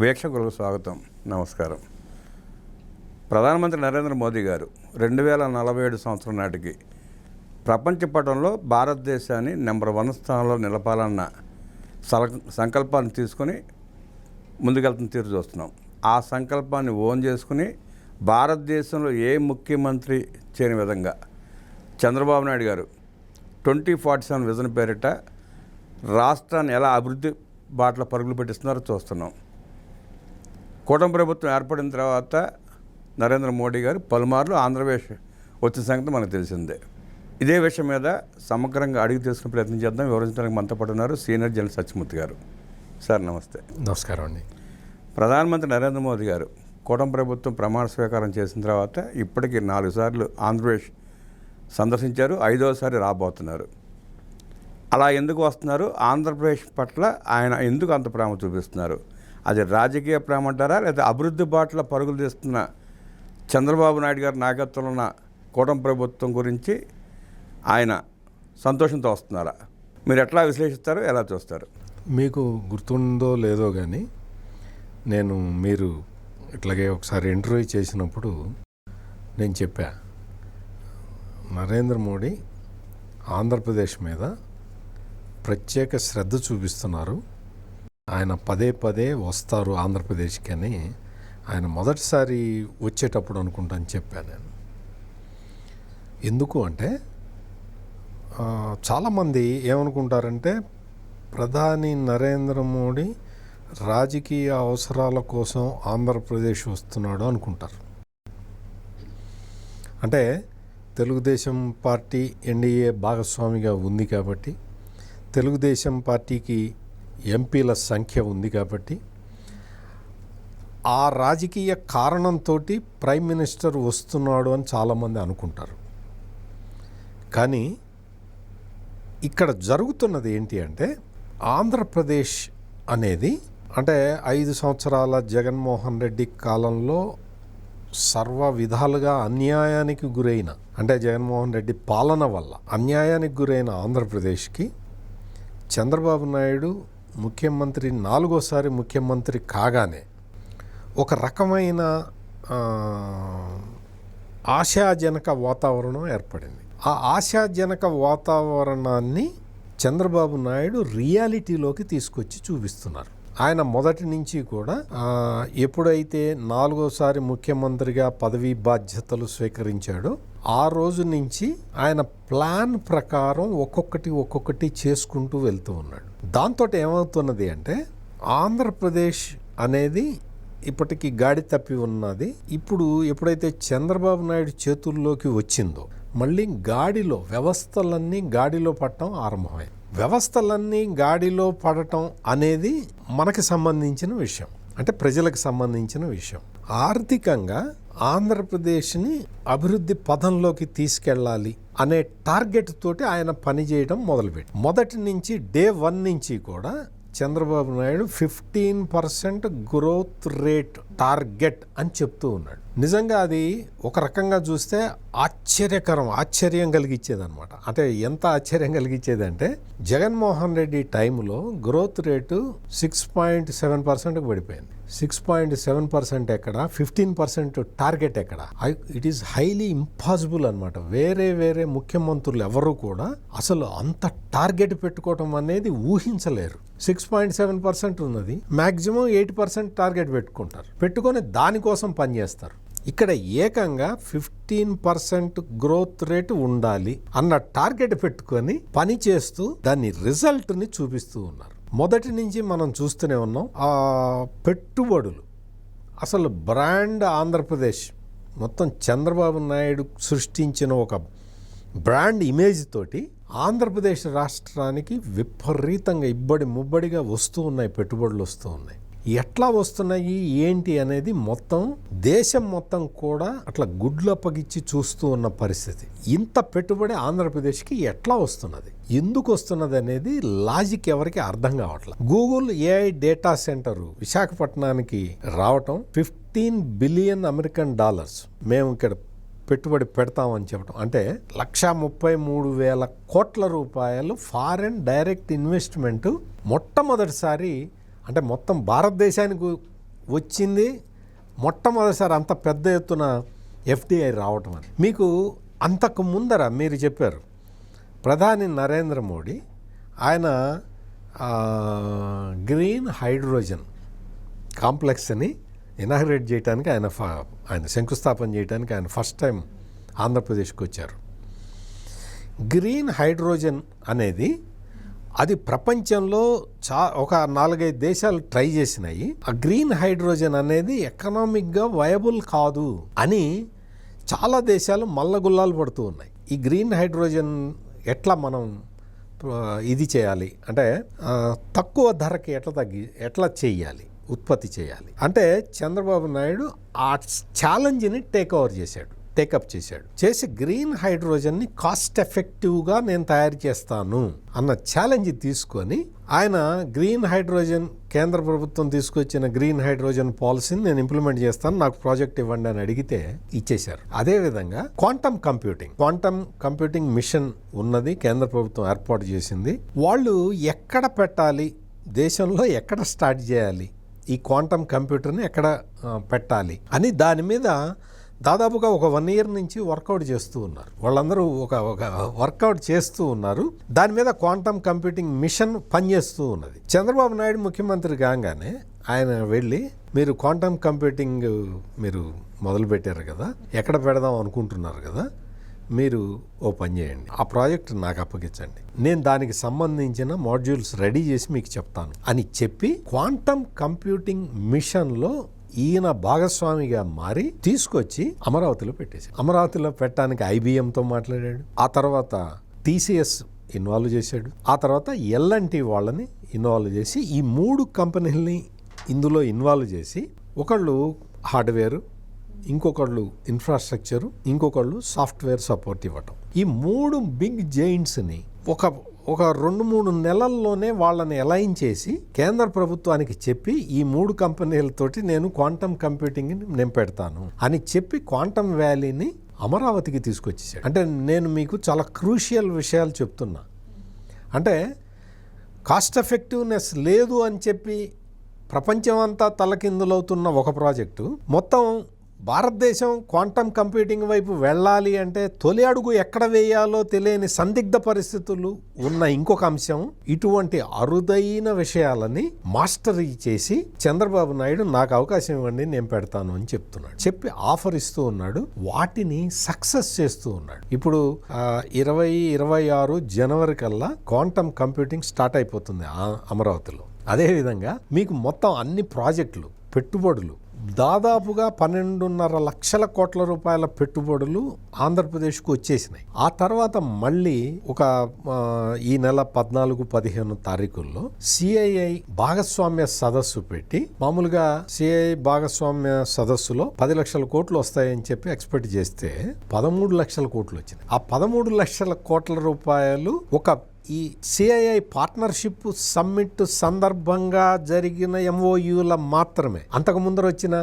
వీక్షకులకు స్వాగతం. నమస్కారం. ప్రధానమంత్రి నరేంద్ర మోదీ గారు రెండు వేల నలభై ఏడు సంవత్సరం నాటికి ప్రపంచ పటంలో భారతదేశాన్ని నెంబర్ వన్ స్థానంలో నిలపాలన్న సల- సంకల్పాన్ని తీసుకొని ముందుకెళ్తున్న తీరు చూస్తున్నాం. ఆ సంకల్పాన్ని ఓన్ చేసుకుని భారతదేశంలో ఏ ముఖ్యమంత్రి చేయని విధంగా చంద్రబాబు నాయుడు గారు ట్వంటీ ఫార్టీ సెవెన్ విజన్ పేరిట రాష్ట్రాన్ని ఎలా అభివృద్ధి బాటలో పరుగులు పెట్టిస్తున్నారో చూస్తున్నాం. కూటమి ప్రభుత్వం ఏర్పడిన తర్వాత నరేంద్ర మోడీ గారు పలుమార్లు ఆంధ్రప్రదేశ్ వచ్చిన సంగతి మనకు తెలిసిందే. ఇదే విషయం మీద సమగ్రంగా అడిగి తీసుకునే ప్రయత్నం చేద్దాం. వివరించడానికి మనతో పాటు ఉన్నారు సీనియర్ జనరల్ సత్యమూర్తి గారు. సార్ నమస్తే. నమస్కారం అండి. ప్రధానమంత్రి నరేంద్ర మోదీ గారు కూటమి ప్రభుత్వం ప్రమాణ స్వీకారం చేసిన తర్వాత ఇప్పటికీ నాలుగు సార్లు ఆంధ్రప్రదేశ్ సందర్శించారు. ఐదోసారి రాబోతున్నారు. అలా ఎందుకు వస్తున్నారు? ఆంధ్రప్రదేశ్ పట్ల ఆయన ఎందుకు అంత ప్రేమ చూపిస్తున్నారు? అది రాజకీయ ప్రేమ అంటారా? లేదా అభివృద్ధి బాటలో పరుగులు తీస్తున్న చంద్రబాబు నాయుడు గారి నాయకత్వంలో ఉన్న కూటమి ప్రభుత్వం గురించి ఆయన సంతోషంతో వస్తున్నారా? మీరు ఎట్లా విశ్లేషిస్తారు? ఎలా చూస్తారు? మీకు గుర్తుందో లేదో కానీ నేను మీరు ఇట్లాగే ఒకసారి ఇంటర్వ్యూ చేసినప్పుడు నేను చెప్పా నరేంద్ర మోడీ ఆంధ్రప్రదేశ్ మీద ప్రత్యేక శ్రద్ధ చూపిస్తున్నారు. ఆయన పదే పదే వస్తారు ఆంధ్రప్రదేశ్కి అని ఆయన మొదటిసారి వచ్చేటప్పుడు అనుకుంటాను చెప్పాను నేను. ఎందుకు అంటే చాలామంది ఏమనుకుంటారంటే ప్రధాని నరేంద్ర మోడీ రాజకీయ అవసరాల కోసం ఆంధ్రప్రదేశ్ వస్తున్నాడు అనుకుంటారు. అంటే తెలుగుదేశం పార్టీ ఎన్డీఏ భాగస్వామిగా ఉంది కాబట్టి తెలుగుదేశం పార్టీకి ఎంపీల సంఖ్య ఉంది కాబట్టి ఆ రాజకీయ కారణంతో ప్రైమ్ మినిస్టర్ వస్తున్నాడు అని చాలామంది అనుకుంటారు. కానీ ఇక్కడ జరుగుతున్నది ఏంటి అంటే ఆంధ్రప్రదేశ్ అనేది అంటే ఐదు సంవత్సరాల జగన్మోహన్ రెడ్డి కాలంలో సర్వ విధాలుగా అన్యాయానికి గురైన అంటే జగన్మోహన్ రెడ్డి పాలన వల్ల అన్యాయానికి గురైన ఆంధ్రప్రదేశ్కి చంద్రబాబు నాయుడు ముఖ్యమంత్రి నాలుగోసారి ముఖ్యమంత్రి కాగానే ఒక రకమైన ఆశాజనక వాతావరణం ఏర్పడింది. ఆ ఆశాజనక వాతావరణాన్ని చంద్రబాబు నాయుడు రియాలిటీలోకి తీసుకొచ్చి చూపిస్తున్నారు. ఆయన మొదటి నుంచి కూడా ఎప్పుడైతే నాలుగోసారి ముఖ్యమంత్రిగా పదవీ బాధ్యతలు స్వీకరించాడో ఆ రోజు నుంచి ఆయన ప్లాన్ ప్రకారం ఒక్కొక్కటి ఒక్కొక్కటి చేసుకుంటూ వెళ్తూ ఉన్నాడు. దాంతో ఏమవుతున్నది అంటే ఆంధ్రప్రదేశ్ అనేది ఇప్పటికి గాడి తప్పి ఉన్నది. ఇప్పుడు ఎప్పుడైతే చంద్రబాబు నాయుడు చేతుల్లోకి వచ్చిందో మళ్ళీ గాడిలో వ్యవస్థలన్నీ గాడిలో పడటం ఆరంభమైంది వ్యవస్థలన్నీ గాడిలో పడటం అనేది మనకి సంబంధించిన విషయం. అంటే ప్రజలకు సంబంధించిన విషయం. ఆర్థికంగా ఆంధ్రప్రదేశ్ని అభివృద్ధి పథంలోకి తీసుకెళ్ళాలి అనే టార్గెట్ తోటి ఆయన పనిచేయడం మొదలుపెట్టి మొదటి నుంచి డే వన్ నుంచి కూడా Chandrababu Naidu fifteen percent growth rate target అని చెప్తూ ఉన్నాడు. నిజంగా అది ఒక రకంగా చూస్తే ఆశ్చర్యకరం ఆశ్చర్యం కలిగించేదనమాట అంటే ఎంత ఆశ్చర్యం కలిగించేది అంటే జగన్మోహన్ రెడ్డి టైంలో growth rate six point seven పర్సెంట్కి పడిపోయింది. సిక్స్ పాయింట్ సెవెన్ పర్సెంట్ ఎక్కడ ఫిఫ్టీన్ పర్సెంట్ టార్గెట్ ఎక్కడ. ఇట్ ఈస్ హైలీ ఇంపాసిబుల్ అనమాట వేరే వేరే ముఖ్యమంత్రులు ఎవరు కూడా అసలు అంత టార్గెట్ పెట్టుకోవటం అనేది ఊహించలేరు. సిక్స్ పాయింట్ సెవెన్ పర్సెంట్ ఉన్నది. మాక్సిమం ఎయిట్ పర్సెంట్ టార్గెట్ పెట్టుకుంటారు. పెట్టుకొని దానికోసం పనిచేస్తారు ఇక్కడ ఏకంగా ఫిఫ్టీన్ పర్సెంట్ గ్రోత్ రేట్ ఉండాలి అన్న టార్గెట్ పెట్టుకొని పని చేస్తూ దాని రిజల్ట్ని చూపిస్తూ ఉన్నారు. మొదటి నుంచి మనం చూస్తూనే ఉన్నాం ఆ పెట్టుబడులు. అసలు బ్రాండ్ ఆంధ్రప్రదేశ్ మొత్తం చంద్రబాబు నాయుడు సృష్టించిన ఒక బ్రాండ్ ఇమేజ్ తోటి ఆంధ్రప్రదేశ్ రాష్ట్రానికి విపరీతంగా ఇబ్బడి ముబ్బడిగా వస్తూ ఉన్నాయి పెట్టుబడులు వస్తూ ఉన్నాయి. ఎట్లా వస్తున్నాయి ఏంటి అనేది మొత్తం దేశం మొత్తం కూడా అట్లా గుడ్లు అప్పగిచ్చి చూస్తూ ఉన్న పరిస్థితి. ఇంత పెట్టుబడి ఆంధ్రప్రదేశ్కి ఎట్లా వస్తున్నది? ఎందుకు వస్తున్నది అనేది లాజిక్ ఎవరికి అర్థం కావట్లేదు గూగుల్ ఏఐ డేటా సెంటర్ విశాఖపట్నానికి రావటం ఫిఫ్టీన్ బిలియన్ అమెరికన్ డాలర్స్ మేము ఇక్కడ పెట్టుబడి పెడతామని చెప్పడం అంటే లక్ష ముప్పై మూడు వేల కోట్ల రూపాయలు ఫారెన్ డైరెక్ట్ ఇన్వెస్ట్మెంట్ మొట్టమొదటిసారి అంటే మొత్తం భారతదేశానికి వచ్చింది మొట్టమొదటిసారి అంత పెద్ద ఎత్తున ఎఫ్డిఐ రావటం అని. మీకు అంతకు ముందర మీరు చెప్పారు ప్రధాని నరేంద్ర మోడీ ఆయన గ్రీన్ హైడ్రోజన్ కాంప్లెక్స్ని ఇనాగ్రేట్ చేయడానికి ఆయన ఫ- ఆయన శంకుస్థాపన చేయడానికి ఆయన ఫస్ట్ టైం ఆంధ్రప్రదేశ్కి వచ్చారు. గ్రీన్ హైడ్రోజన్ అనేది అది ప్రపంచంలో చా ఒక నాలుగైదు దేశాలు ట్రై చేసినాయి. ఆ గ్రీన్ హైడ్రోజన్ అనేది ఎకనామిక్గా వయబుల్ కాదు అని చాలా దేశాలు మల్లగుల్లాలు పడుతూ ఉన్నాయి. ఈ గ్రీన్ హైడ్రోజన్ ఎట్లా మనం ఇది చేయాలి? అంటే తక్కువ ధరకి ఎట్లా తగ్గి ఎట్లా చేయాలి? ఉత్పత్తి చేయాలి? అంటే చంద్రబాబు నాయుడు ఆ ఛాలెంజ్ని టేక్ ఓవర్ చేశాడు. టేకప్ చేశాడు. చేసి గ్రీన్ హైడ్రోజన్ని కాస్ట్ ఎఫెక్టివ్గా నేను తయారు చేస్తాను అన్న ఛాలెంజ్ తీసుకొని ఆయన గ్రీన్ హైడ్రోజన్ కేంద్ర ప్రభుత్వం తీసుకొచ్చిన గ్రీన్ హైడ్రోజన్ పాలసీని నేను ఇంప్లిమెంట్ చేస్తాను నాకు ప్రాజెక్ట్ ఇవ్వండి అని అడిగితే ఇచ్చేశారు. అదేవిధంగా quantum computing quantum computing mission ఉన్నది కేంద్ర ప్రభుత్వం ఏర్పాటు చేసింది. వాళ్ళు ఎక్కడ పెట్టాలి దేశంలో ఎక్కడ స్టార్ట్ చేయాలి ఈ క్వాంటమ్ కంప్యూటర్ని ఎక్కడ పెట్టాలి అని దాని మీద దాదాపుగా ఒక వన్ ఇయర్ నుంచి వర్కౌట్ చేస్తూ ఉన్నారు. వాళ్ళందరూ ఒక ఒక వర్కౌట్ చేస్తూ ఉన్నారు. దాని మీద క్వాంటమ్ కంప్యూటింగ్ మిషన్ పనిచేస్తూ ఉన్నది. చంద్రబాబు నాయుడు ముఖ్యమంత్రి కాగానే ఆయన వెళ్ళి మీరు క్వాంటమ్ కంప్యూటింగ్ మీరు మొదలుపెట్టారు కదా ఎక్కడ పెడదాం అనుకుంటున్నారు కదా మీరు ఓ పని చేయండి. ఆ ప్రాజెక్ట్ నాకు అప్పగించండి. నేను దానికి సంబంధించిన మాడ్యూల్స్ రెడీ చేసి మీకు చెప్తాను అని చెప్పి క్వాంటమ్ కంప్యూటింగ్ మిషన్లో ఈయన భాగస్వామిగా మారి తీసుకొచ్చి అమరావతిలో పెట్టేసి అమరావతిలో పెట్టడానికి ఐబిఎంతో మాట్లాడాడు. ఆ తర్వాత టీసీఎస్ ఇన్వాల్వ్ చేశాడు. ఆ తర్వాత ఎల్ఎన్టీ వాళ్ళని ఇన్వాల్వ్ చేసి ఈ మూడు కంపెనీలని ఇందులో ఇన్వాల్వ్ చేసి ఒకళ్ళు హార్డ్వేర్ ఇంకొకళ్ళు ఇన్ఫ్రాస్ట్రక్చరు ఇంకొకళ్ళు సాఫ్ట్వేర్ సపోర్ట్ ఇవ్వటం. ఈ మూడు బిగ్ జైంట్స్ని ఒక ఒక రెండు మూడు నెలల్లోనే వాళ్ళని అలైన్ చేసి కేంద్ర ప్రభుత్వానికి చెప్పి ఈ మూడు కంపెనీలతోటి నేను క్వాంటమ్ కంప్యూటింగ్ని నేను పెడతాను అని చెప్పి క్వాంటమ్ వ్యాలీని అమరావతికి తీసుకొచ్చేసాడు అంటే నేను మీకు చాలా క్రూషియల్ విషయాలు చెప్తున్నా. అంటే కాస్ట్ ఎఫెక్టివ్నెస్ లేదు అని చెప్పి ప్రపంచం అంతా తలకిందులవుతున్న ఒక ప్రాజెక్టు. మొత్తం భారతదేశం క్వాంటమ్ కంప్యూటింగ్ వైపు వెళ్ళాలి అంటే తొలి అడుగు ఎక్కడ వేయాలో తెలియని సందిగ్ధ పరిస్థితులు ఉన్న ఇంకొక అంశం ఇటువంటి అరుదైన విషయాలని మాస్టరీ చేసి చంద్రబాబు నాయుడు నాకు అవకాశం ఇవ్వండి నేను పెడతాను అని చెప్తున్నాడు. చెప్పి ఆఫర్ ఇస్తూ ఉన్నాడు వాటిని సక్సెస్ చేస్తూ ఉన్నాడు. ఇప్పుడు ఇరవై ఇరవై ఆరు జనవరి కల్లా క్వాంటమ్ కంప్యూటింగ్ స్టార్ట్ అయిపోతుంది అమరావతిలో. అదేవిధంగా మీకు మొత్తం అన్ని ప్రాజెక్టులు పెట్టుబడులు దాదాపుగా పన్నెండున్నర లక్షల కోట్ల రూపాయల పెట్టుబడులు ఆంధ్రప్రదేశ్కు వచ్చేసినాయి. ఆ తర్వాత మళ్ళీ ఒక ఈ నెల పద్నాలుగు పదిహేను తారీఖుల్లో సిఐఐ భాగస్వామ్య సదస్సు పెట్టి మామూలుగా సిఐఐ భాగస్వామ్య సదస్సులో పది లక్షల కోట్లు వస్తాయని చెప్పి ఎక్స్పెక్ట్ చేస్తే పదమూడు లక్షల కోట్లు వచ్చినాయి. ఆ పదమూడు లక్షల కోట్ల రూపాయలు ఒక ఈ సిఐఐ పార్ట్నర్షిప్ సమ్మిట్ సందర్భంగా జరిగిన ఎంఓయూల మాత్రమే. అంతకు ముందర వచ్చిన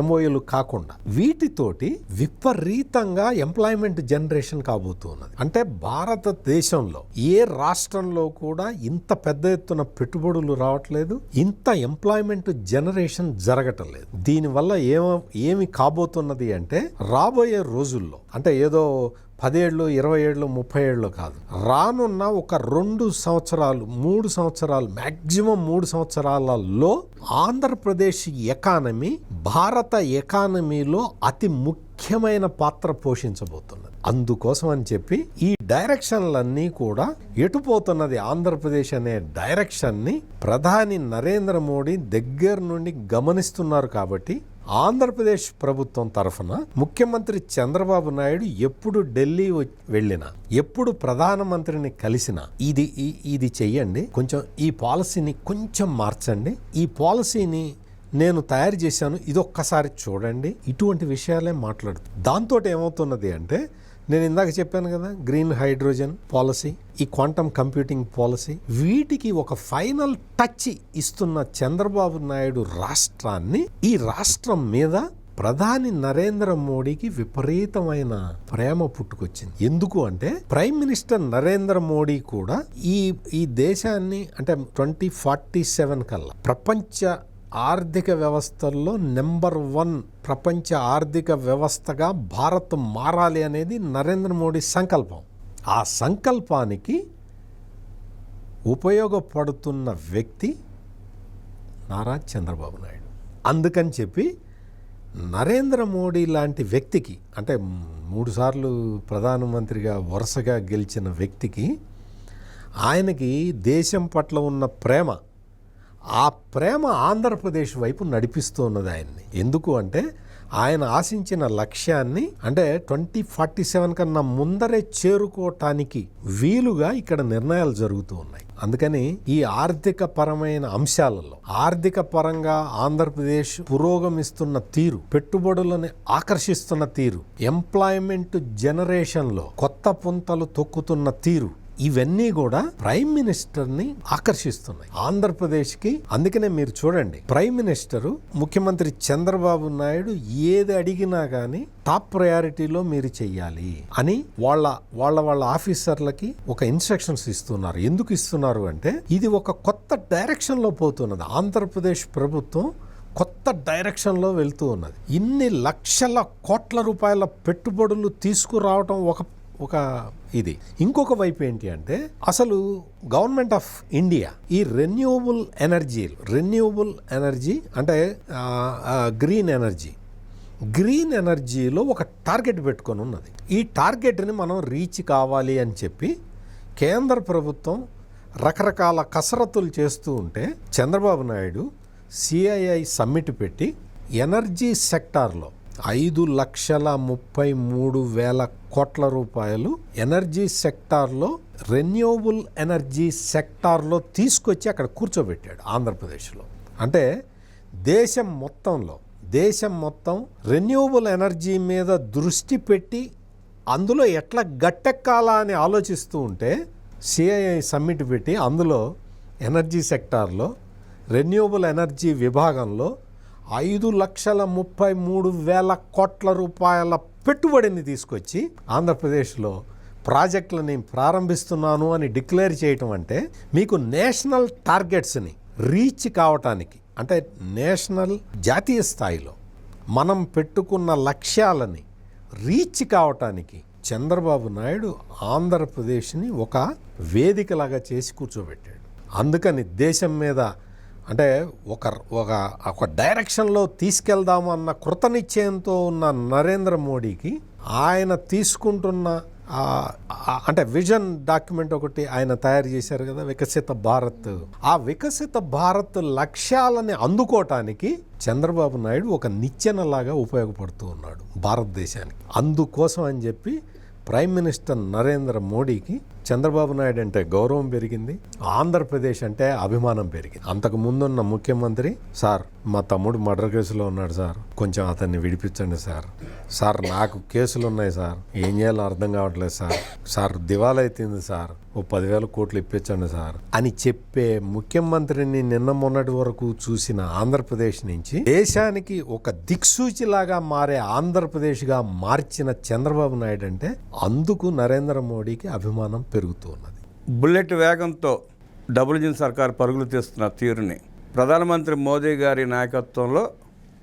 ఎంఓయూలు కాకుండా వీటితోటి విపరీతంగా ఎంప్లాయ్మెంట్ జనరేషన్ కాబోతున్నది. అంటే భారతదేశంలో ఏ రాష్ట్రంలో కూడా ఇంత పెద్ద ఎత్తున పెట్టుబడులు రావట్లేదు ఇంత ఎంప్లాయ్మెంట్ జనరేషన్ జరగటం లేదు దీనివల్ల ఏమ ఏమి కాబోతున్నది అంటే రాబోయే రోజుల్లో అంటే ఏదో పదేళ్ళు ఇరవై ఏళ్ళు ముప్పై ఏళ్ళు కాదు. రానున్న ఒక రెండు సంవత్సరాలు మూడు సంవత్సరాలు మ్యాక్సిమం మూడు సంవత్సరాలలో ఆంధ్రప్రదేశ్ ఎకానమీ భారత ఎకానమీలో అతి ముఖ్యమైన పాత్ర పోషించబోతున్నది. అందుకోసం అని చెప్పి ఈ డైరెక్షన్లన్నీ కూడా ఎటుపోతున్నది ఆంధ్రప్రదేశ్ అనే డైరెక్షన్ని ప్రధాని నరేంద్ర మోడీ దగ్గర నుండి గమనిస్తున్నారు కాబట్టి ఆంధ్రప్రదేశ్ ప్రభుత్వం తరఫున ముఖ్యమంత్రి చంద్రబాబు నాయుడు ఎప్పుడు ఢిల్లీ వెళ్ళినా ఎప్పుడు ప్రధానమంత్రిని కలిసినా ఇది ఇది చెయ్యండి. కొంచెం ఈ పాలసీని కొంచెం మార్చండి. ఈ పాలసీని నేను తయారు చేశాను ఇది ఒక్కసారి చూడండి. ఇటువంటి విషయాలే మాట్లాడుతూ దాంతో ఏమవుతున్నది అంటే నేను ఇందాక చెప్పాను కదా గ్రీన్ హైడ్రోజన్ పాలసీ ఈ క్వాంటమ్ కంప్యూటింగ్ పాలసీ వీటికి ఒక ఫైనల్ టచ్ ఇస్తున్న చంద్రబాబు నాయుడు రాష్ట్రాన్ని ఈ రాష్ట్రం మీద ప్రధాని నరేంద్ర మోడీకి విపరీతమైన ప్రేమ పుట్టుకొచ్చింది. ఎందుకు అంటే ప్రైమ్ మినిస్టర్ నరేంద్ర మోడీ కూడా ఈ ఈ దేశాన్ని అంటే ట్వంటీ ఫార్టీ సెవెన్ కల్లా ప్రపంచ ఆర్థిక వ్యవస్థల్లో నెంబర్ వన్ ప్రపంచ ఆర్థిక వ్యవస్థగా భారత్ మారాలి అనేది నరేంద్ర మోడీ సంకల్పం. ఆ సంకల్పానికి ఉపయోగపడుతున్న వ్యక్తి నారా చంద్రబాబు నాయుడు. అందుకని చెప్పి నరేంద్ర మోడీ లాంటి వ్యక్తికి అంటే మూడుసార్లు ప్రధానమంత్రిగా వరుసగా గెలిచిన వ్యక్తికి ఆయనకి దేశం పట్ల ఉన్న ప్రేమ ఆ ప్రేమ ఆంధ్రప్రదేశ్ వైపు నడిపిస్తున్నది ఆయన్ని. ఎందుకు అంటే ఆయన ఆశించిన లక్ష్యాన్ని అంటే ట్వంటీ ఫార్టీ సెవెన్ కన్నా ముందరే చేరుకోవటానికి వీలుగా ఇక్కడ నిర్ణయాలు జరుగుతూ ఉన్నాయి. అందుకని ఈ ఆర్థిక పరమైన అంశాలలో ఆర్థిక పరంగా ఆంధ్రప్రదేశ్ పురోగమిస్తున్న తీరు పెట్టుబడులను ఆకర్షిస్తున్న తీరు ఎంప్లాయ్మెంట్ జనరేషన్లో కొత్త పుంతలు తొక్కుతున్న తీరు ఇవన్నీ కూడా ప్రైమ్ మినిస్టర్ని ఆకర్షిస్తున్నాయి. ఆంధ్రప్రదేశ్కి అందుకనే మీరు చూడండి ప్రైమ్ మినిస్టరు ముఖ్యమంత్రి చంద్రబాబు నాయుడు ఏది అడిగినా కానీ టాప్ ప్రయారిటీలో మీరు చెయ్యాలి అని వాళ్ళ వాళ్ళ వాళ్ళ ఆఫీసర్లకి ఒక ఇన్స్ట్రక్షన్స్ ఇస్తున్నారు. ఎందుకు ఇస్తున్నారు అంటే ఇది ఒక కొత్త డైరెక్షన్లో పోతున్నది. ఆంధ్రప్రదేశ్ ప్రభుత్వం కొత్త డైరెక్షన్లో వెళ్తూ ఉన్నది. ఇన్ని లక్షల కోట్ల రూపాయల పెట్టుబడులు తీసుకురావటం ఒక ఒక ఇది. ఇంకొక వైపు ఏంటి అంటే అసలు గవర్నమెంట్ ఆఫ్ ఇండియా ఈ రెన్యూవబుల్ ఎనర్జీ రెన్యూవబుల్ ఎనర్జీ అంటే గ్రీన్ ఎనర్జీ గ్రీన్ ఎనర్జీలో ఒక టార్గెట్ పెట్టుకొని ఉన్నది. ఈ టార్గెట్ని మనం రీచ్ కావాలి అని చెప్పి కేంద్ర ప్రభుత్వం రకరకాల కసరత్తులు చేస్తూ ఉంటే చంద్రబాబు నాయుడు సిఐఐ సమ్మిట్ పెట్టి ఎనర్జీ సెక్టార్లో ఐదు లక్షల ముప్పై మూడు వేల కోట్ల రూపాయలు ఎనర్జీ సెక్టార్లో రెన్యూవబుల్ ఎనర్జీ సెక్టార్లో తీసుకొచ్చి అక్కడ కూర్చోబెట్టాడు ఆంధ్రప్రదేశ్లో. అంటే దేశం మొత్తంలో దేశం మొత్తం రెన్యూవబుల్ ఎనర్జీ మీద దృష్టి పెట్టి అందులో ఎట్లా గట్టెక్కాలా అని ఆలోచిస్తూ ఉంటే సిఐఐ సమ్మిట్ పెట్టి అందులో ఎనర్జీ సెక్టార్లో రెన్యూవబుల్ ఎనర్జీ విభాగంలో ఐదు లక్షల ముప్పై మూడు వేల కోట్ల రూపాయల పెట్టుబడిని తీసుకొచ్చి ఆంధ్రప్రదేశ్లో ప్రాజెక్టులని ప్రారంభిస్తున్నాను అని డిక్లేర్ చేయటం అంటే మీకు నేషనల్ టార్గెట్స్ని రీచ్ కావటానికి అంటే నేషనల్ జాతీయ స్థాయిలో మనం పెట్టుకున్న లక్ష్యాలని రీచ్ కావటానికి చంద్రబాబు నాయుడు ఆంధ్రప్రదేశ్ని ఒక వేదికలాగా చేసి కూర్చోబెట్టాడు. అందుకని దేశం మీద అంటే ఒక ఒక ఒక డైరెక్షన్లో తీసుకెళ్దాము అన్న కృత నిశ్చయంతో ఉన్న నరేంద్ర మోడీకి ఆయన తీసుకుంటున్న అంటే విజన్ డాక్యుమెంట్ ఒకటి ఆయన తయారు చేశారు కదా వికసిత భారత్. ఆ వికసిత భారత్ లక్ష్యాలని అందుకోవటానికి చంద్రబాబు నాయుడు ఒక నిచ్చెనలాగా ఉపయోగపడుతూ ఉన్నాడు భారతదేశానికి. అందుకోసం అని చెప్పి ప్రైమ్ మినిస్టర్ నరేంద్ర మోడీకి చంద్రబాబు నాయుడు అంటే గౌరవం పెరిగింది. ఆంధ్రప్రదేశ్ అంటే అభిమానం పెరిగింది. అంతకు ముందున్న ముఖ్యమంత్రి సార్ మా తమ్ముడు మర్డర్ కేసులో ఉన్నాడు సార్. కొంచెం అతన్ని విడిపించండి సార్. సార్ నాకు కేసులు ఉన్నాయి సార్. ఏం చేయాలో అర్థం కావట్లేదు సార్. సార్ దివాలా సార్. ఓ పదివేల కోట్లు ఇప్పించండి సార్. అని చెప్పే ముఖ్యమంత్రిని నిన్న మొన్నటి వరకు చూసిన ఆంధ్రప్రదేశ్ నుంచి దేశానికి ఒక దిక్సూచిలాగా మారే ఆంధ్రప్రదేశ్గా మార్చిన చంద్రబాబు నాయుడు అంటే అందుకు నరేంద్ర మోడీకి అభిమానం పెరుగుతూ ఉన్నది బుల్లెట్ వేగంతో డబుల్ ఇంజిన్ సర్కార్ పరుగులు తీస్తున్న తీరుని ప్రధానమంత్రి మోదీ గారి నాయకత్వంలో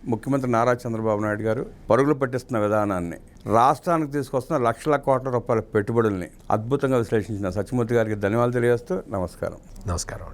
ముఖ్యమంత్రి నారా చంద్రబాబు నాయుడు గారు పరుగులు పట్టిస్తున్న విధానాన్ని రాష్ట్రానికి తీసుకొస్తున్న లక్షల కోట్ల రూపాయల పెట్టుబడుల్ని అద్భుతంగా విశ్లేషించిన సత్యమూర్తి గారికి ధన్యవాదాలు తెలియజేస్తూ నమస్కారం. నమస్కారం